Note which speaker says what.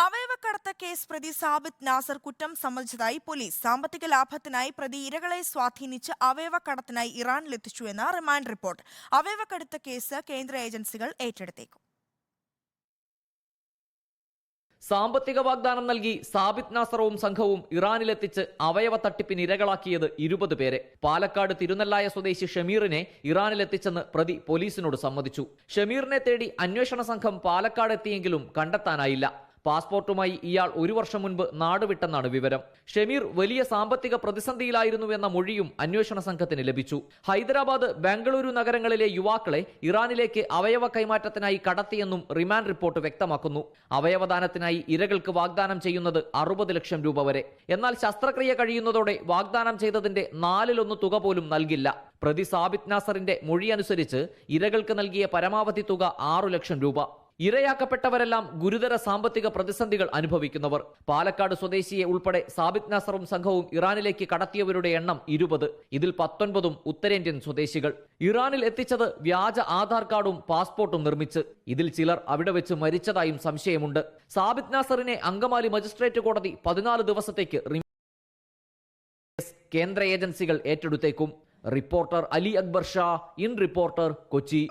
Speaker 1: അവയവക്കടത്ത് case പ്രതി സാബിത് നാസർ കുറ്റം സമ്മതിച്ചതായി police. സാമ്പത്തിക ലാഭത്തിനായി പ്രതി ഇരകളെ സ്വാധീനിച്ച് അവയവക്കടത്തിനായി ഇറാനിലെത്തിച്ചുവെന്ന് റിമാൻഡ് റിപ്പോർട്ട്. അവയവക്കടത്ത കേസ് കേന്ദ്ര ഏജൻസികൾ ഏറ്റെടുത്തേക്കും.
Speaker 2: സാമ്പത്തിക വാഗ്ദാനം നൽകി സാബിത് നാസറവും സംഘവും ഇറാനിലെത്തിച്ച് അവയവ തട്ടിപ്പിന് ഇരകളാക്കിയത് ഇരുപത് പേരെ. പാലക്കാട് തിരുനെല്ലായ സ്വദേശി ഷമീറിനെ ഇറാനിലെത്തിച്ചെന്ന് പ്രതി പോലീസിനോട് സമ്മതിച്ചു. ഷമീറിനെ തേടി അന്വേഷണ സംഘം പാലക്കാട് എത്തിയെങ്കിലും കണ്ടെത്താനായില്ല. പാസ്പോർട്ടുമായി ഇയാൾ ഒരു വർഷം മുൻപ് നാടുവിട്ടെന്നാണ് വിവരം. ഷെമീർ വലിയ സാമ്പത്തിക പ്രതിസന്ധിയിലായിരുന്നുവെന്ന മൊഴിയും അന്വേഷണ സംഘത്തിന് ലഭിച്ചു. ഹൈദരാബാദ് ബംഗളൂരു നഗരങ്ങളിലെ യുവാക്കളെ ഇറാനിലേക്ക് അവയവ കൈമാറ്റത്തിനായി കടത്തിയെന്നും റിമാൻഡ് റിപ്പോർട്ട് വ്യക്തമാക്കുന്നു. അവയവദാനത്തിനായി ഇരകൾക്ക് വാഗ്ദാനം ചെയ്യുന്നത് അറുപത് ലക്ഷം രൂപ വരെ. എന്നാൽ ശസ്ത്രക്രിയ കഴിയുന്നതോടെ വാഗ്ദാനം ചെയ്തതിന്റെ നാലിലൊന്ന് തുക പോലും നൽകില്ല. പ്രതി സാബിത് നാസറിന്റെ മൊഴിയനുസരിച്ച് ഇരകൾക്ക് നൽകിയ പരമാവധി തുക ആറു ലക്ഷം രൂപ. ഇരയാക്കപ്പെട്ടവരെല്ലാം ഗുരുതര സാമ്പത്തിക പ്രതിസന്ധികൾ അനുഭവിക്കുന്നവർ. പാലക്കാട് സ്വദേശിയെ ഉൾപ്പെടെ സാബിത് നാസറും സംഘവും ഇറാനിലേക്ക് കടത്തിയവരുടെ എണ്ണം ഇരുപത്. ഇതിൽ പത്തൊൻപതും ഉത്തരേന്ത്യൻ സ്വദേശികൾ. ഇറാനിൽ എത്തിച്ചത് വ്യാജ ആധാർ കാർഡും പാസ്പോർട്ടും നിർമ്മിച്ച്. ഇതിൽ ചിലർ അവിടെ വെച്ച് മരിച്ചതായും സംശയമുണ്ട്. സാബിത് നാസറിനെ അങ്കമാലി മജിസ്ട്രേറ്റ് കോടതി പതിനാല് ദിവസത്തേക്ക് കേന്ദ്ര ഏജൻസികൾ ഏറ്റെടുത്തേക്കും. Reporter Ali Akbar Shah in reporter Kochi.